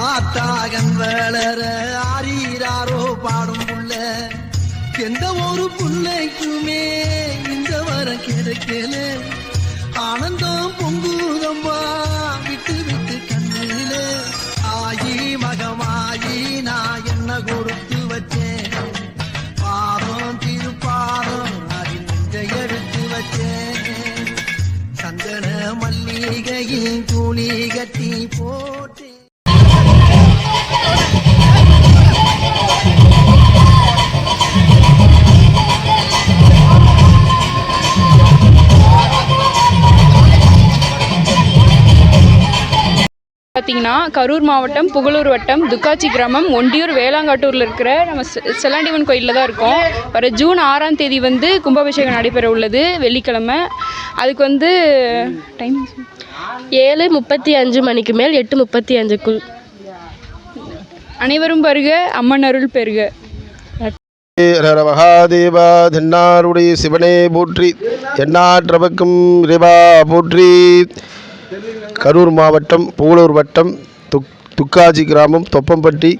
ஆத்தாகன் வளர ஆறீராரோ பாடும் புள்ள. எந்த ஒரு புள்ளைக்குமே இந்த வரம் கிடைக்கல. ஆனந்தம் பொங்குதம்பா விட்டு விட்டு கண்ணில. ஆயி மகமாயி நான் என்ன கொடுத்து வச்சேன்? பாதம் திருப்பாதம் அதில் நெஞ்சை எடுத்து வச்சேன். சந்தன மல்லிகையின் துணி கட்டி போட்டேன் பார்த்தீங்கன்னா கரூர் மாவட்டம் புகழூர் வட்டம் துக்காச்சி கிராமம் ஒண்டியூர் வேளாங்காட்டூரில் இருக்கிற நம்ம செ- செல்லாண்டிவன் கோயிலில் தான் இருக்கோம். வர ஜூன் ஆறாம் தேதி வந்து கும்பாபிஷேகம் நடைபெற உள்ளது வெள்ளிக்கிழமை. அதுக்கு வந்து டைம் ஏழு முப்பத்தி அஞ்சு மணிக்கு மேல் எட்டு முப்பத்தி அஞ்சுக்குள். அனைவரும் வருக அம்மன் அருள் பெறுக ஹர மகாதேவா தென்னாருடைய சிவனே போற்றி எண்ணாற்றவக்கும் இறைவா போற்றி கரூர் மாவட்டம் புகழூர் வட்டம் துக் துக்காஜி கிராமம் தொப்பம்பட்டி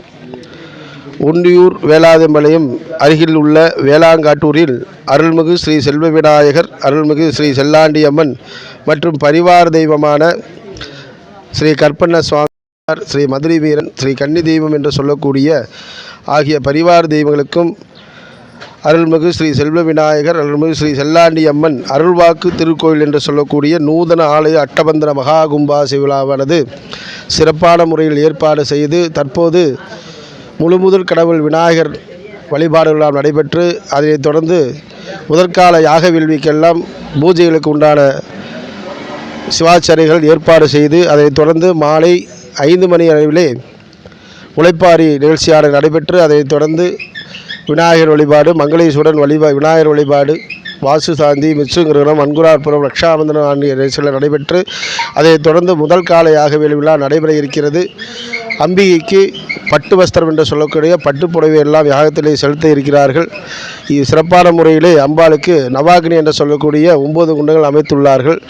ஒண்டியூர் வேளாதம்பாளையம் அருகில் உள்ள வேளாங்காட்டூரில் அருள்மிகு ஸ்ரீ செல்வ விநாயகர் அருள்மிகு ஸ்ரீ செல்லாண்டியம்மன் மற்றும் பரிவார தெய்வமான ஸ்ரீ கற்பண்ண சுவாமியார் ஸ்ரீ மதுரை வீரன் ஸ்ரீ கன்னி தெய்வம் என்று சொல்லக்கூடிய ஆகிய பரிவார தெய்வங்களுக்கும் அருள்மிகு ஸ்ரீ செல்வ விநாயகர் அருள்மிகு ஸ்ரீ செல்லாண்டி அம்மன் அருள்வாக்கு திருக்கோயில் என்று சொல்லக்கூடிய நூதன ஆலய அட்டபந்தன மகா கும்பாசி விழாவானது சிறப்பான முறையில் ஏற்பாடு செய்து தற்போது முழுமுதல் கடவுள் விநாயகர் வழிபாடு விழா நடைபெற்று அதனைத் தொடர்ந்து முதற்கால யாக வேள்விக்கெல்லாம் பூஜைகளுக்கு உண்டான சிவாச்சாரிகள் ஏற்பாடு செய்து அதைத் தொடர்ந்து மாலை ஐந்து மணி அளவிலே உழைப்பாரி நிகழ்ச்சியானது நடைபெற்று அதைத் தொடர்ந்து விநாயகர் வழிபாடு மங்களேஸ்வரன் வழிபா விநாயகர் வழிபாடு வாசு சாந்தி மிச்சுங்கிரகம் அன்குரார்புரம் ரக்ஷாபந்தன ஆகிய நிகழ்ச்சிகள் நடைபெற்று அதைத் தொடர்ந்து முதல் கால யாக விழா நடைபெற இருக்கிறது. அம்பிகைக்கு பட்டு வஸ்திரம் என்று சொல்லக்கூடிய பட்டு புடவை எல்லாம் யாகத்திலே செலுத்த இருக்கிறார்கள். இது சிறப்பான முறையிலே அம்பாளுக்கு நவாகினி என்று சொல்லக்கூடிய ஒன்பது குண்டங்கள் அமைத்துள்ளார்கள்.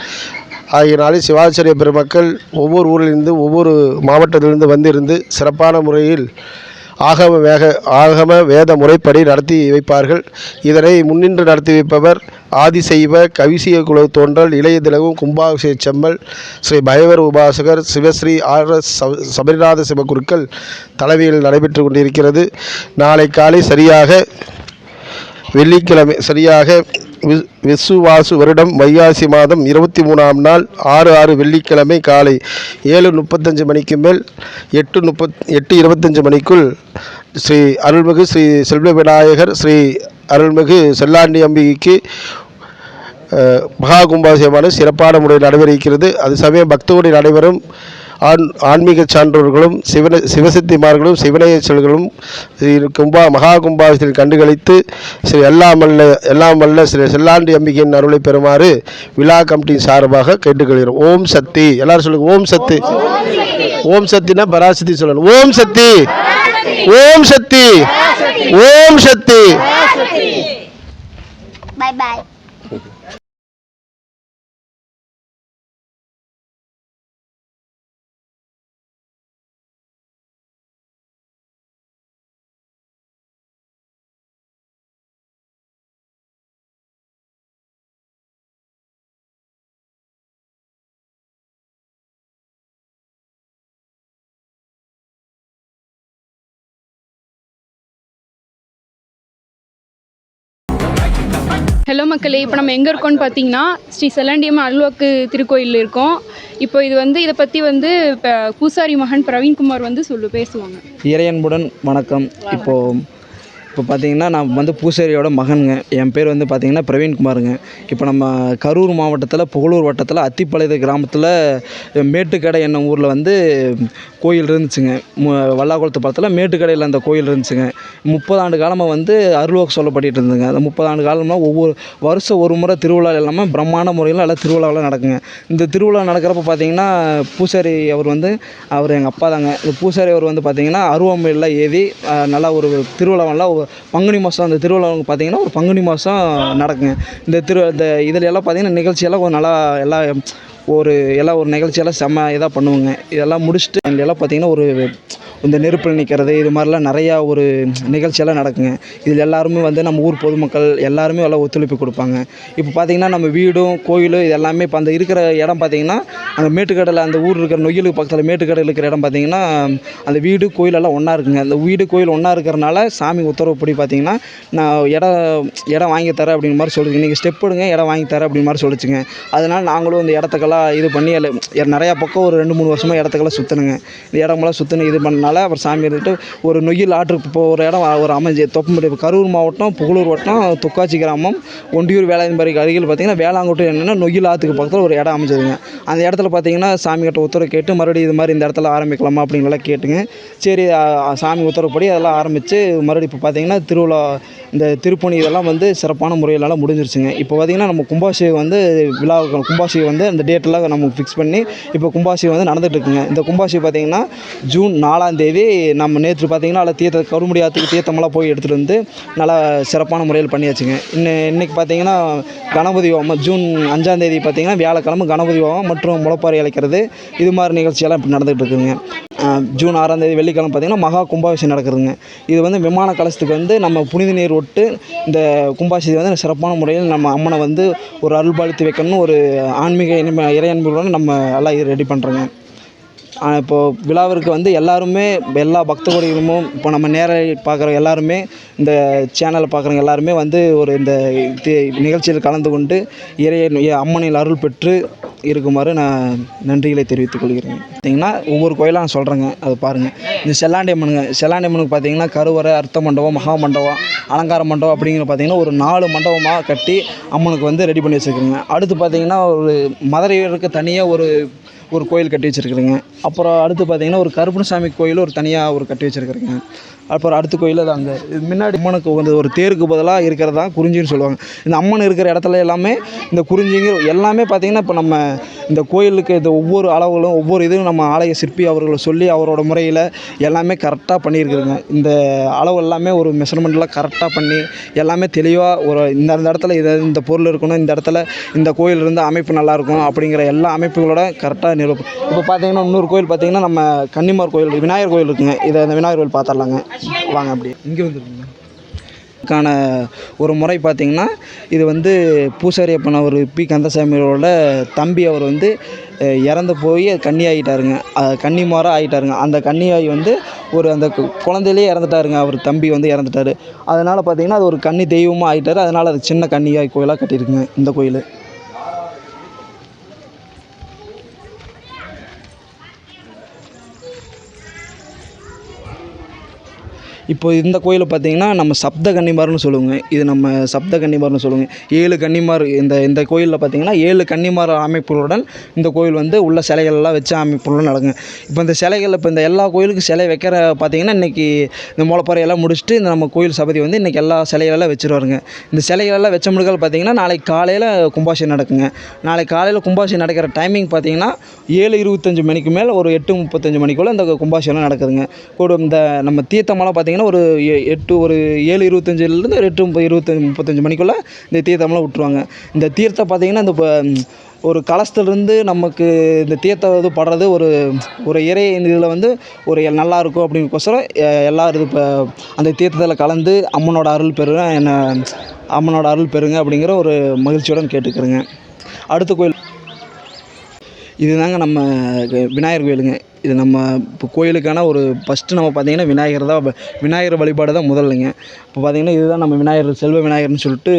ஆகியனாலே சிவாச்சாரிய பெருமக்கள் ஒவ்வொரு ஊரிலிருந்து ஒவ்வொரு மாவட்டத்திலிருந்து வந்திருந்து சிறப்பான முறையில் ஆகம வேக ஆகம வேத முறைப்படி நடத்தி வைப்பார்கள். இதனை முன்னின்று நடத்தி வைப்பவர் ஆதிசைவ கவிசிய குல தோன்றல் இளைய திலகம் கும்பாபிஷேக செம்மல் ஸ்ரீ பயவர் உபாசகர் சிவஸ்ரீ ஆர் எஸ் சபரிநாத சிவகுருக்கள் தலைமையில் நடைபெற்று கொண்டிருக்கிறது. நாளை காலை சரியாக வெள்ளிக்கிழமை சரியாக விசுவாசு வருடம் வைகாசி மாதம் இருபத்தி மூணாம் நாள் ஆறு ஆறு வெள்ளிக்கிழமை காலை ஏழு முப்பத்தஞ்சு மணிக்கு மேல் எட்டு முப்பத் எட்டு இருபத்தஞ்சு மணிக்குள் ஸ்ரீ அருள்மிகு ஸ்ரீ செல்வ விநாயகர் ஸ்ரீ அருள்மிகு செல்லாண்டி அம்பிகைக்கு மகா கும்பாபிஷேகமான சிறப்பான முறையில் நடைபெற இருக்கிறது. அது சமயம் பக்தோடு நடைபெறும். ஆண் ஆன்மீக சான்றோர்களும் சிவன சிவசித்திமார்களும் சிவனேச்சல்களும் கும்பா மகா கும்பாபிஷேகத்தில் கண்டுகளித்து ஸ்ரீ எல்லாம் வல்ல எல்லாம் வல்ல ஸ்ரீ செல்லாண்டி அம்பிகையின் அருளை பெறுமாறு விழா கமிட்டி சார்பாக கேட்டுக்கொள்கிறோம் ஓம் சக்தி. எல்லாரும் சொல்லுங்க ஓம் சக்தி. ஓம் சக்தினா பராசக்தி சொல்லணும். Om Shakti. Om Shakti. Om Shakti. Bye bye. Hello மக்களே இப்போ நம்ம எங்கே இருக்கோம்னு பார்த்தீங்கன்னா ஸ்ரீ செல்லாண்டியம்மன் அல்வாக்கு திருக்கோயிலில் இருக்கோம். இப்போ இது வந்து இதை பற்றி வந்து இப்போ பூசாரி மகன் பிரவீன்குமார் வந்து சொல்லு பேசுவாங்க. இறையன்புடன் வணக்கம். இப்போது இப்போ பார்த்தீங்கன்னா நான் வந்து பூசாரியோட மகனுங்க. என் பேர் வந்து பார்த்தீங்கன்னா பிரவீன்குமாருங்க இப்போ நம்ம கரூர் மாவட்டத்தில் புகழூர் வட்டத்தில் அத்திப்பாளையத்து கிராமத்தில் மேட்டுக்கடை என்னும் ஊரில் வந்து கோயில் இருந்துச்சுங்க. மு வல்லாக்குளத்து பக்கத்தில் மேட்டுக்கடையில் அந்த கோயில் இருந்துச்சுங்க. முப்பது ஆண்டு காலமாக வந்து அருள்வாக்கு சொல்லப்பட்டு இருந்ததுங்க. அந்த முப்பது ஆண்டு காலமாக ஒவ்வொரு வருஷம் ஒரு முறை திருவிழா இல்லாமல் பிரம்மாண்ட முறையில் எல்லாம் திருவிழாவெல்லாம் நடக்குங்க. இந்த திருவிழா நடக்கிறப்ப பார்த்தீங்கன்னா பூசாரி அவர் வந்து அவர் எங்கள் அப்பா தாங்க. இந்த பூசாரி அவர் வந்து பார்த்தீங்கன்னா அருவமையெல்லாம் ஏதி நல்லா ஒரு திருவிழாவெல்லாம் பங்குனி மாதம் அந்த திருவிழா பார்த்தீங்கன்னா ஒரு பங்குனி மாதம் நடக்குங்க. இந்த திரு இந்த இதில் எல்லாம் பார்த்தீங்கன்னா நிகழ்ச்சியெல்லாம் கொஞ்சம் நல்லா எல்லாம் ஒரு எல்லாம் ஒரு நிகழ்ச்சியெல்லாம் செம்ம இதாக பண்ணுவோங்க. இதெல்லாம் முடிச்சுட்டு எல்லாம் பார்த்தீங்கன்னா ஒரு இந்த நெருப்பில் நிற்கிறது இது மாதிரிலாம் நிறையா ஒரு நிகழ்ச்சியெல்லாம் நடக்குங்க. இதில் எல்லாருமே வந்து நம்ம ஊர் பொதுமக்கள் எல்லாருமே எல்லாம் ஒத்துழைப்பு கொடுப்பாங்க. இப்போ பார்த்தீங்கன்னா நம்ம வீடும் கோயிலும் இது எல்லாமே இப்போ அந்த இருக்கிற இடம் பார்த்தீங்கன்னா அந்த மேட்டுக்கடலை அந்த ஊர் இருக்கிற நொய்யலுக்கு பக்கத்தில் மேட்டுக்கடல் இருக்கிற இடம் பார்த்தீங்கன்னா அந்த வீடு கோயில் எல்லாம் ஒன்றா இருக்குங்க. அந்த வீடு கோயில் ஒன்றா இருக்கிறனால சாமி உத்தரவுப்படி பார்த்தீங்கன்னா நான் இடம் இடம் வாங்கி தரேன் அப்படிங்கிற மாதிரி சொல்லுங்க நீங்கள் ஸ்டெப் எடுங்க இடம் வாங்கி தரேன் அப்படிங்கிற மாதிரி சொல்லிச்சுங்க. அதனால் நாங்களும் இந்த இடத்துக்கெல்லாம் இது பண்ணி எல்லாம் நிறையா பக்கம் ஒரு ரெண்டு மூணு வருஷமாக இடத்துக்கெல்லாம் சுற்றணுங்க இந்த இடமெல்லாம் சுற்றின இது அதனால் அப்புறம் சாமி இருந்துட்டு ஒரு நொய்யில் ஆற்றுக்கு போகிற இடம் ஒரு அமைஞ்சு தொப்பம்பட்டி கரூர் மாவட்டம் புகழூர் வட்டம் துக்காச்சி கிராமம் ஒண்டியூர் வேளாண்மைக்கு அருகில் பார்த்தீங்கன்னா வேளாங்கோட்டை என்னென்னா நொய்யில் ஆற்றுக்கு பக்கத்தில் ஒரு இடம் அமைஞ்சதுங்க அந்த இடத்துல பார்த்தீங்கன்னா சாமி கிட்ட உத்தரவு கேட்டு மறுபடியும் இது மாதிரி இந்த இடத்துல ஆரம்பிக்கலாமா அப்படின்லாம் கேட்டுங்க. சரி சாமி உத்தரவுப்படி அதெல்லாம் ஆரம்பித்து மறுபடியும் இப்போ பார்த்தீங்கன்னா திருவிழா இந்த திருப்பணி இதெல்லாம் வந்து சிறப்பான முறையிலலாம் முடிஞ்சிருச்சுங்க. இப்போ பார்த்தீங்கன்னா நம்ம கும்பாபிஷேகம் வந்து விழா கும்பாபிஷேகம் வந்து அந்த டேட்டெல்லாம் நம்ம ஃபிக்ஸ் பண்ணி இப்போ கும்பாபிஷேகம் வந்து நடந்துகிட்டு இருக்குங்க. இந்த கும்பாபிஷேகம் பார்த்தீங்கன்னா ஜூன் நாலாம் தேதி நம்ம நேற்று பார்த்தீங்கன்னா அதில் தீர்த்த கருமுடி ஆற்றுக்கு தீர்த்தமெல்லாம் போய் எடுத்துகிட்டு வந்து நல்லா சிறப்பான முறையில் பண்ணியாச்சுங்க. இன்னும் இன்றைக்கி பார்த்தீங்கன்னா கணபதி ஹோமம் ஜூன் அஞ்சாம் தேதி பார்த்தீங்கன்னா வியாழக்கிழமை கணபதி ஹோமம் மற்றும் முளப்பாறை அழைக்கிறது. இது மாதிரி நிகழ்ச்சியெல்லாம் இப்போ நடந்துகிட்டு இருக்குங்க ஜூன் ஆறாம் தேதி வெள்ளிக்கிழமை பார்த்தீங்கன்னா மகா கும்பாபிஷேகம் நடக்குதுங்க. இது வந்து விமான கலசத்துக்கு வந்து நம்ம புனித நீர் விட்டு இந்த கும்பாபிஷேகம் வந்து சிறப்பான முறையில் நம்ம அம்மனை வந்து ஒரு அருள்பாலித்து வைக்கணும்னு ஒரு ஆன்மீக இனிமை இறையன்புடன் நம்ம எல்லாம் ரெடி பண்ணுறோங்க இப்போது விழாவிற்கு வந்து எல்லாருமே எல்லா பக்த இப்போ நம்ம நேரில் பார்க்குற எல்லாருமே இந்த சேனலை பார்க்குறவங்க எல்லாருமே வந்து ஒரு இந்த இது நிகழ்ச்சியில் கலந்து கொண்டு இறை அம்மனில் அருள் பெற்று இருக்குமாறு நான் நன்றிகளை தெரிவித்துக் கொள்கிறேன். பார்த்தீங்கன்னா ஒவ்வொரு கோயிலாக நான் சொல்கிறேங்க அது பாருங்கள் இந்த செல்லாண்டி அம்மனுங்க செல்லாண்டி அம்மனுக்கு பார்த்தீங்கன்னா கருவறை அர்த்த மண்டபம் மகா மண்டபம் அலங்கார மண்டபம் அப்படிங்கிற பார்த்தீங்கன்னா ஒரு நாலு மண்டபமாக கட்டி அம்மனுக்கு வந்து ரெடி பண்ணி வச்சுருக்குங்க. அடுத்து பார்த்தீங்கன்னா ஒரு மதுரையருக்கு தனியாக ஒரு ஒரு கோயில் கட்டி வச்சுருக்குறேங்க. அப்புறம் அடுத்து பார்த்தீங்கன்னா ஒரு கருப்பணசாமி கோயில் ஒரு தனியாக ஒரு கட்டி வச்சுருக்குறேங்க. அப்புறம் அடுத்த கோயில் அது அங்கே இது முன்னாடி அம்மனுக்கு வந்து ஒரு தேருக்கு பதிலாக இருக்கிறது தான் குறிஞ்சின்னு சொல்லுவாங்க. இந்த அம்மன் இருக்கிற இடத்துல எல்லாமே இந்த குறிஞ்சிங்க எல்லாமே பார்த்திங்கன்னா இப்போ நம்ம இந்த கோயிலுக்கு இந்த ஒவ்வொரு அளவுகளும் ஒவ்வொரு இதுவும் நம்ம ஆலய சிற்பி அவர்களை சொல்லி அவரோட முறையில் எல்லாமே கரெக்டாக பண்ணியிருக்குதுங்க இந்த அளவு எல்லாமே ஒரு மெஷர்மெண்ட்லாம் கரெக்டாக பண்ணி எல்லாமே தெளிவாக ஒரு இந்த இந்த இடத்துல இது இந்த பொருள் இருக்கணும் இந்த இடத்துல இந்த கோயில் இருந்து அமைப்பு நல்லாயிருக்கும் அப்படிங்கிற எல்லா அமைப்புகளோட கரெக்டாக நிரூபம் இப்போ பார்த்தீங்கன்னா இன்னொரு கோயில் பார்த்தீங்கன்னா நம்ம கன்னிமார் கோயில் விநாயகர் கோயில் இருக்குங்க. இதை இந்த விநாயகர் கோயில் பார்த்துடலாங்க வாங்க அப்படியே இங்கே வந்துருக்கீங்க இதுக்கான ஒரு முறை பார்த்திங்கன்னா இது வந்து பூசாரி அப்பன் அவர் பி. கந்தசாமியோட தம்பி அவர் வந்து இறந்து போய் கன்னி ஆகிட்டாருங்க. கன்னிமாராக ஆகிட்டாருங்க. அந்த கன்னியாகி வந்து ஒரு அந்த கு- குழந்தையிலே இறந்துட்டாருங்க. அவர் தம்பி வந்து இறந்துட்டாரு. அதனால் பார்த்திங்கன்னா அது ஒரு கன்னி தெய்வமாக ஆகிட்டாரு. அதனால் அது சின்ன கன்னியாகி கோயிலாக கட்டியிருக்குங்க இந்த கோயில். இப்போ இந்த கோயிலை பார்த்தீங்கன்னா நம்ம சப்த கன்னிமார்னு சொல்லுவோங்க. இது நம்ம சப்த கன்னிமார்னு சொல்லுவோங்க. ஏழு கன்னிமார் இந்த இந்த கோயிலில் பார்த்தீங்கன்னா ஏழு கன்னிமார் அமைப்புகளுடன் இந்த கோயில் வந்து உள்ள சிலைகள்லாம் வச்ச அமைப்புகளுடன் நடக்குங்க. இப்போ இந்த சிலைகள் இப்போ இந்த எல்லா கோயிலுக்கும் சிலை வைக்கிற பார்த்தீங்கன்னா இன்றைக்கி இந்த முளைப்பறையெல்லாம் முடிச்சுட்டு இந்த நம்ம கோயில் சபதி வந்து இன்றைக்கி எல்லா சிலைகளெல்லாம் வச்சுருவாருங்க. இந்த சிலைகளெல்லாம் வச்ச முடுகள் பார்த்தீங்கன்னா நாளைக்கு காலையில் கும்பாபிஷேகம் நடக்குங்க. நாளைக்கு காலையில் கும்பாபிஷேகம் நடக்கிற டைமிங் பார்த்தீங்கன்னா ஏழு இருபத்தஞ்சு மணிக்கு மேலே ஒரு எட்டு முப்பத்தஞ்சு மணிக்குள்ளே இந்த கும்பாபிஷேகம் நடக்குதுங்க. கூட இந்த நம்ம தீர்த்தமெல்லாம் பார்த்தீங்கன்னா ஒரு எ- எட்டு ஒரு ஏழு இருபத்தஞ்சிலேருந்து எட்டு முப்பது இருபத்தஞ்சி முப்பத்தஞ்சு மணிக்குள்ளே இந்த தீர்த்தமெல்லாம் விட்ருவாங்க இந்த தீர்த்தம் பார்த்தீங்கன்னா இந்த இப்போ, ஒரு கலசத்துலேருந்து நமக்கு இந்த தீர்த்தம் இது படுறது ஒரு ஒரு இறை இதில் வந்து ஒரு நல்லா இருக்கும் அப்படிங்கோசரம் எல்லோரும் இது இப்போ அந்த தீர்த்தத்தில் கலந்து அம்மனோட அருள் பெறுங்க என்ன அம்மனோட அருள் பெறுங்க அப்படிங்கிற ஒரு மகிழ்ச்சியுடன் கேட்டுக்கிறேங்க. அடுத்த கோயில். இதுதாங்க நம்ம விநாயகர் கோயிலுங்க. இது நம்ம இப்போ கோயிலுக்கான ஒரு ஃபஸ்ட்டு நம்ம பார்த்தீங்கன்னா விநாயகர் தான் விநாயகர் வழிபாடு தான் முதல்லைங்க இப்போ பார்த்தீங்கன்னா இதுதான் நம்ம விநாயகர் செல்வ விநாயகர்னு சொல்லிட்டு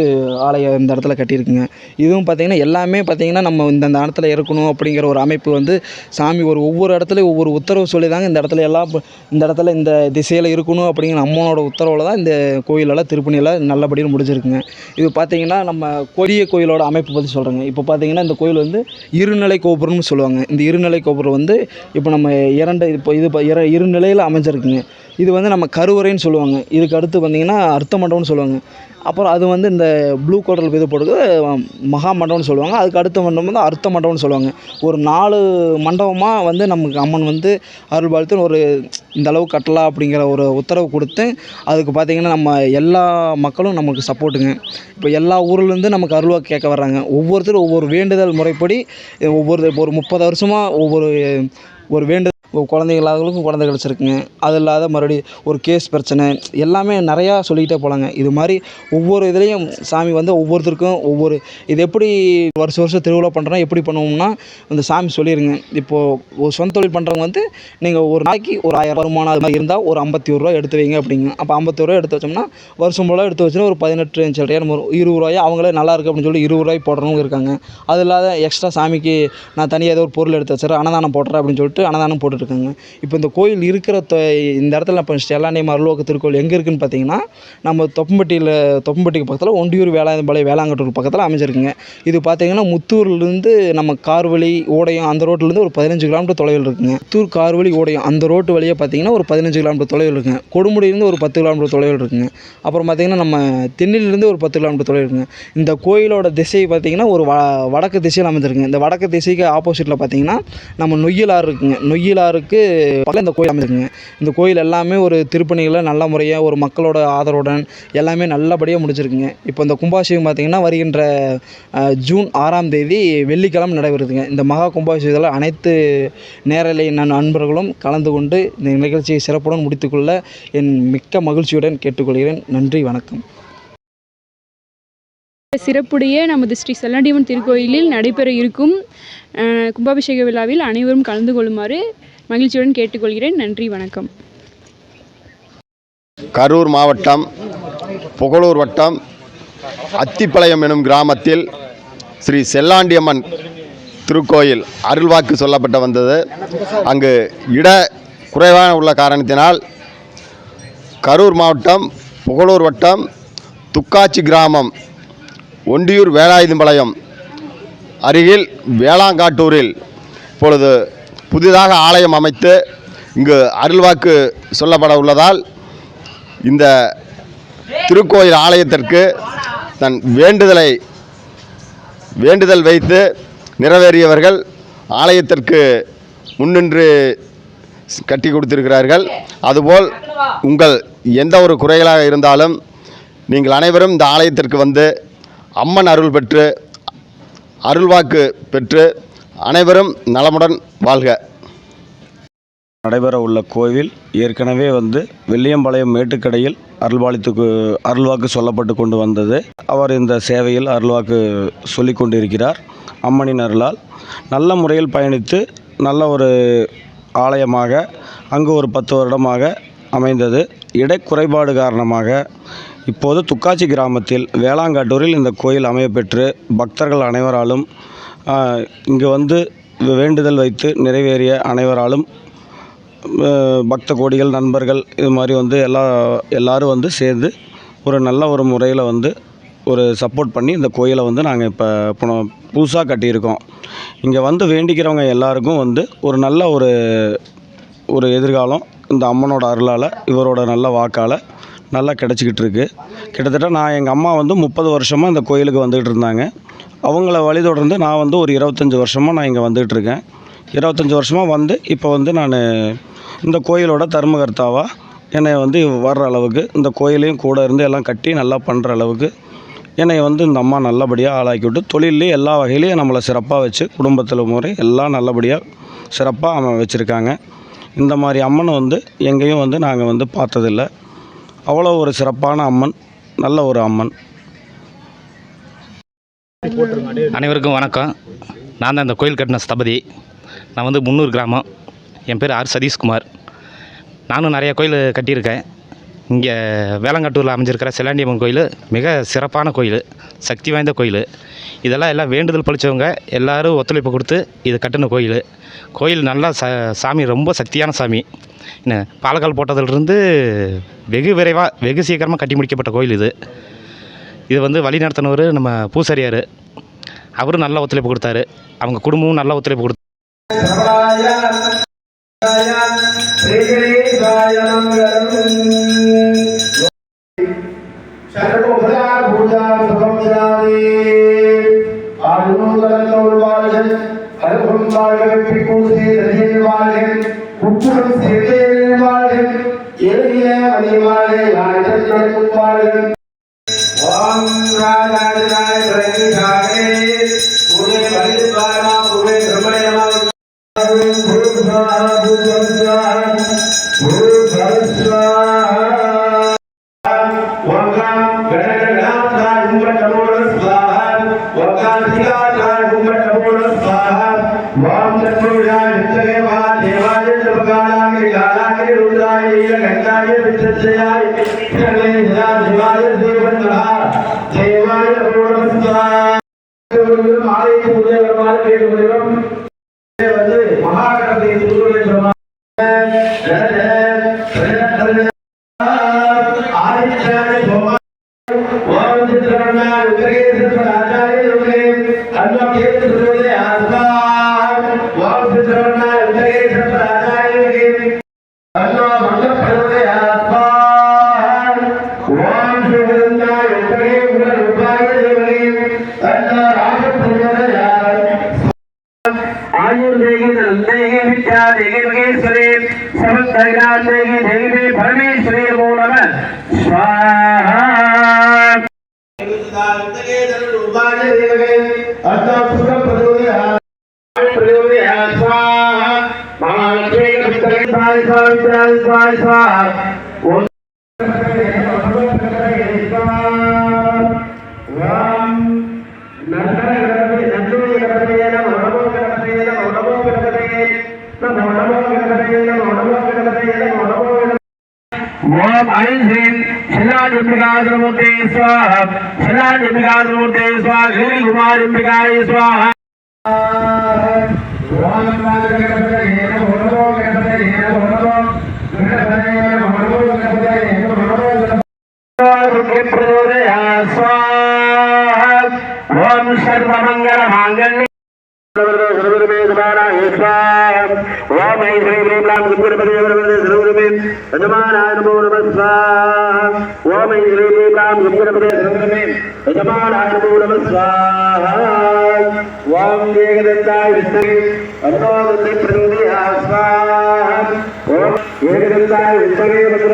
ஆலயம் இந்த இடத்துல கட்டியிருக்குங்க. இதுவும் பார்த்தீங்கன்னா எல்லாமே பார்த்தீங்கன்னா நம்ம இந்த இடத்துல இருக்கணும் அப்படிங்கிற ஒரு அமைப்பு வந்து சாமி ஒரு ஒவ்வொரு இடத்துலையும் ஒவ்வொரு உத்தரவு சொல்லி தாங்க இந்த இடத்துல எல்லாம் இந்த இடத்துல இந்த திசையில் இருக்கணும் அப்படிங்கிற அம்மனோட உத்தரவில் தான் இந்த கோயிலெல்லாம் திருப்பணியெல்லாம் நல்லபடியாக முடிஞ்சிருக்குங்க. இது பார்த்தீங்கன்னா நம்ம கொடிய கோயிலோட அமைப்பு பற்றி சொல்கிறேங்க இப்போ பார்த்தீங்கன்னா இந்த கோயில் வந்து இருநிலை கோபுரம்னு சொல்லுவாங்க. இந்த இருநிலை கோபுரம் வந்து இப்போ நம்ம இரண்டு இப்போ இது இப்போ இர இரு நிலையில் அமைஞ்சிருக்குங்க. இது வந்து நம்ம கருவறைன்னு சொல்லுவாங்க. இதுக்கு அடுத்து பார்த்திங்கன்னா அர்த்த மண்டபம்னு சொல்லுவாங்க. அப்புறம் அது வந்து இந்த ப்ளூ கலரில் இது போடுறது மகா மண்டபம்னு சொல்லுவாங்க. அதுக்கு அடுத்த மண்டபம் வந்து அர்த்த மண்டபம்னு சொல்லுவாங்க. ஒரு நாலு மண்டபமாக வந்து நமக்கு அம்மன் வந்து அருள் பாலித்து ஒரு இந்த அளவு கட்டலாம் அப்படிங்கிற ஒரு உத்தரவு கொடுத்து அதுக்கு பார்த்திங்கன்னா நம்ம எல்லா மக்களும் நமக்கு சப்போர்ட்டுங்க இப்போ எல்லா ஊர்லேருந்து நமக்கு அருள்வாக்கு கேட்க வர்றாங்க. ஒவ்வொருத்தரும் ஒவ்வொரு வேண்டுதல் முறைப்படி ஒவ்வொரு இப்போ ஒரு முப்பது வருஷமாக ஒவ்வொரு ஒரு வேண்டுதல் குழந்தைங்க இல்லாதவங்களுக்கும் குழந்தை கிடச்சிருக்குங்க. அது இல்லாத மறுபடி ஒரு கேஸ் பிரச்சனை எல்லாமே நிறையா சொல்லிக்கிட்டே போகலாங்க இது மாதிரி ஒவ்வொரு இதுலேயும் சாமி வந்து ஒவ்வொருத்தருக்கும் ஒவ்வொரு இது எப்படி வருஷம் வருஷம் திருவிழா பண்ணுறோன்னா எப்படி பண்ணுவோம்னா அந்த சாமி சொல்லிடுங்க இப்போது ஒரு சொந்த தொழில் பண்ணுறவங்க வந்து நீங்கள் ஒரு நாளைக்கு ஒரு ஆயிரம் வருமானம் அது மாதிரி இருந்தால் ஒரு ஐம்பத்தி ஒரு ரூபா எடுத்து வைங்க அப்படிங்க. அப்போ ஐம்பத்தி ரூபா எடுத்து வச்சோம்னா வருஷம் ஃபுல்லாக எடுத்து வச்சுன்னா ஒரு பதினெட்டு சில்லறையாக வரும். இருபது ரூபாயா அவங்களே நல்லா இருக்குது அப்படின்னு சொல்லி இருபது ரூபாய் போடுறவங்க இருக்காங்க. அது இல்லாத எக்ஸ்ட்ரா சாமிக்கு நான் தனியாக ஏதோ ஒரு பொருள் எடுத்து வச்சுறேன் அன்னதானம் போடுறேன் அப்படின்னு சொல்லிட்டு அன்னதானம் இருக்காங்க இப்போ இந்த கோயில் இருக்கிற தொ- இந்த இடத்துல இப்போ ஸ்டெல்லாண்டி மருளோக திருக்கோயில் எங்கே இருக்குதுன்னு பார்த்தீங்கன்னா நம்ம தொப்பம்பட்டியில் தொப்பம்பட்டிக்கு பக்கத்தில் ஒண்டியூர் வேளாண்பாளையம் வேளாங்கட்டூர் பக்கத்தில் அமைஞ்சிருக்குங்க. இது பார்த்தீங்கன்னா முத்தூர்லேருந்து நம்ம கார்வழி ஓடையம் அந்த ரோட்லேருந்து ஒரு பதினஞ்சு கிலோமீட்டர் தொலைவில் இருக்குங்க. முத்தூர் கார்வழி ஓடையம் அந்த ரோட்டு வழியாக பார்த்தீங்கன்னா ஒரு பதினஞ்சு கிலோமீட்டர் தொலைவில் இருக்குங்க. கொடுமுடியிலேருந்து ஒரு பத்து கிலோமீட்டர் தொலைவில் இருக்குங்க. அப்புறம் பார்த்தீங்கன்னா நம்ம தென்னிலிருந்து ஒரு பத்து கிலோமீட்டர் தொலைவில் இருக்குங்க. இந்த கோயிலோட திசை பார்த்தீங்கன்னா ஒரு வ வடக்கு திசையில் அமைஞ்சிருக்குங்க. இந்த வடக்கு திசைக்கு ஆப்போசிட்டில் பார்த்தீங்கன்னா நம்ம நொய்யலாறு இருக்குங்க. நொய்யலாறுக்கு பல இந்த கோயில் அமைஞ்சிருக்குங்க. இந்த கோயில் எல்லாமே ஒரு திருப்பணிகளை நல்ல முறையாக ஒரு மக்களோட ஆதரவுடன் எல்லாமே நல்லபடியாக முடிச்சிருக்குங்க. இப்போ இந்த கும்பாபிஷேகம் பார்த்தீங்கன்னா வருகின்ற ஜூன் ஆறாம் தேதி வெள்ளிக்கிழமை நடைபெறுதுங்க. இந்த மகா கும்பாபிஷேகத்தில் அனைத்து நேரலை நான் நண்பர்களும் கலந்து கொண்டு இந்த நிகழ்ச்சியை சிறப்புடன் முடித்துக்கொள்ள என் மிக்க மகிழ்ச்சியுடன் கேட்டுக்கொள்கிறேன். நன்றி வணக்கம். சிறப்புடைய நமது ஸ்ரீ செல்லாண்டியம்மன் திருக்கோயிலில் நடைபெற இருக்கும் கும்பாபிஷேக விழாவில் அனைவரும் கலந்து கொள்ளுமாறு மகிழ்ச்சியுடன் கேட்டுக்கொள்கிறேன். நன்றி வணக்கம். கரூர் மாவட்டம் புகழூர் வட்டம் அத்திப்பாளையம் எனும் கிராமத்தில் ஸ்ரீ செல்லாண்டியம்மன் திருக்கோயில் அருள்வாக்கு சொல்லப்பட்டு வந்தது. அங்கு இட குறைவான உள்ள காரணத்தினால் கரூர் மாவட்டம் புகழூர் வட்டம் துக்காச்சி கிராமம் ஒண்டியூர் வேலாயுதம்பாளையம் அருகில் வேளாங்காட்டூரில் இப்பொழுது புதிதாக ஆலயம் அமைத்து இங்கு அருள்வாக்கு சொல்லப்பட உள்ளதால் இந்த திருக்கோயில் ஆலயத்திற்கு தன் வேண்டுதலை வேண்டுதல் வைத்து நிறைவேறியவர்கள் ஆலயத்திற்கு முன்னின்று கட்டி கொடுத்திருக்கிறார்கள். அதுபோல் உங்கள் எந்த ஒரு குறைகளாக இருந்தாலும் நீங்கள் அனைவரும் இந்த ஆலயத்திற்கு வந்து அம்மன் அருள் பெற்று அருள்வாக்கு பெற்று அனைவரும் நலமுடன் வாழ்க. நடைபெற உள்ள கோவில் ஏற்கனவே வந்து வெள்ளியம்பாளையம் மேட்டுக்கடையில் அருள்வாளித்துக்கு அருள்வாக்கு சொல்லப்பட்டு கொண்டு வந்தது. அவர் இந்த சேவையில் அருள்வாக்கு சொல்லி கொண்டிருக்கிறார். அம்மனின் அருளால் நல்ல முறையில் பயணித்து நல்ல ஒரு ஆலயமாக அங்கு ஒரு பத்து வருடமாக அமைந்தது. இடை குறைபாடு காரணமாக இப்போது துக்காச்சி கிராமத்தில் வேளாங்காட்டூரில் இந்த கோயில் அமையப்பெற்று பக்தர்கள் அனைவராலும் இங்கு வந்து வேண்டுதல் வைத்து நிறைவேறிய அனைவராலும் பக்த கோடிகள் நண்பர்கள் இது மாதிரி வந்து எல்லா எல்லாரும் வந்து சேர்ந்து ஒரு நல்ல ஒரு முறையில் வந்து ஒரு சப்போர்ட் பண்ணி இந்த கோயிலை வந்து நாங்கள் இப்போ புன புதுசாக கட்டியிருக்கோம். இங்கே வந்து வேண்டிக்கிறவங்க எல்லாருக்கும் வந்து ஒரு நல்ல ஒரு ஒரு எதிர்காலம் இந்த அம்மனோட அருளால் இவரோட நல்ல வாக்கால் நல்லா கிடச்சிக்கிட்டு இருக்குது கிட்டத்தட்ட நான் எங்கள் அம்மா வந்து முப்பது வருஷமாக இந்த கோயிலுக்கு வந்துக்கிட்டு இருந்தாங்க. அவங்கள வழி தொடர்ந்து நான் வந்து ஒரு இருபத்தஞ்சி வருஷமாக நான் இங்கே வந்துகிட்ருக்கேன். இருபத்தஞ்சி வருஷமாக வந்து இப்போ வந்து நான் இந்த கோயிலோட தர்மகர்த்தாவாக என்னை வந்து வர்ற அளவுக்கு இந்த கோயிலையும் கூட இருந்து எல்லாம் கட்டி நல்லா பண்ணுற அளவுக்கு என்னை வந்து இந்த அம்மா நல்லபடியாக ஆளாக்கி விட்டு தொழிலையும் எல்லா வகையிலையும் நம்மளை சிறப்பாக வச்சு குடும்பத்தில் முறை எல்லாம் நல்லபடியாக சிறப்பாக அவன் வச்சுருக்காங்க. இந்த மாதிரி அம்மனை வந்து எங்கேயும் வந்து நாங்கள் வந்து பார்த்ததில்ல. அவ்வளோ ஒரு சிறப்பான அம்மன் நல்ல ஒரு அம்மன். அனைவருக்கும் வணக்கம். நான் தான் இந்த கோயில் கட்டின ஸ்தபதி. நான் வந்து முன்னூர் கிராமம். என் பேர் ஆர் சதீஷ்குமார். நானும் நிறைய கோயில் கட்டியிருக்கேன். இங்கே வேளங்காட்டூரில் அமைஞ்சிருக்கிற செல்லாண்டியம்மன் கோயில் மிக சிறப்பான கோயில் சக்தி வாய்ந்த கோயில். இதெல்லாம் எல்லாம் வேண்டுதல் பழிச்சவங்க எல்லாரும் ஒத்துழைப்பு கொடுத்து இது கட்டின கோயில். கோயில் நல்லா ச சாமி ரொம்ப சக்தியான சாமி. என்ன பாலக்கால் போட்டதிலிருந்து வெகு விரைவாக வெகு சீக்கிரமாக கட்டி முடிக்கப்பட்ட கோயில் இது. இது வந்து வழி நடத்தினவர் நம்ம பூசாரியார். அவரும் நல்ல ஒத்துழைப்பு கொடுத்தாரு. அவங்க குடும்பமும் நல்ல ஒத்துழைப்பு கொடுத்தாரு வாழ்க ஓம் ராஜாதிராய மாலை பூஜை கேட்டுக்கொள்கிறோம் देवी विद्या देवी विघेश्वरी समस्तग्ना देवी देवी परमेश्वरी नमो नमः स्वाहा स्वाहा महालक्ष्मी स्वाहा स्वाहा ఓం ఐం శ్రీం శిలాంబికాగ్రమూర్తే స్వాహ శిలాంబికాగ్రమూర్తే స్వాహ గిరి కుమారింబికాయ స్వాహ ఓం సర్వమంగళ మాంగళ్య நமோ நமோ கணபதயே நமோ யஜமானாய நமோ நமஸ்வா ஓம் ஐ ஸ்ரீ யஜமானாய நமோ ஓம் ஓம் மதுர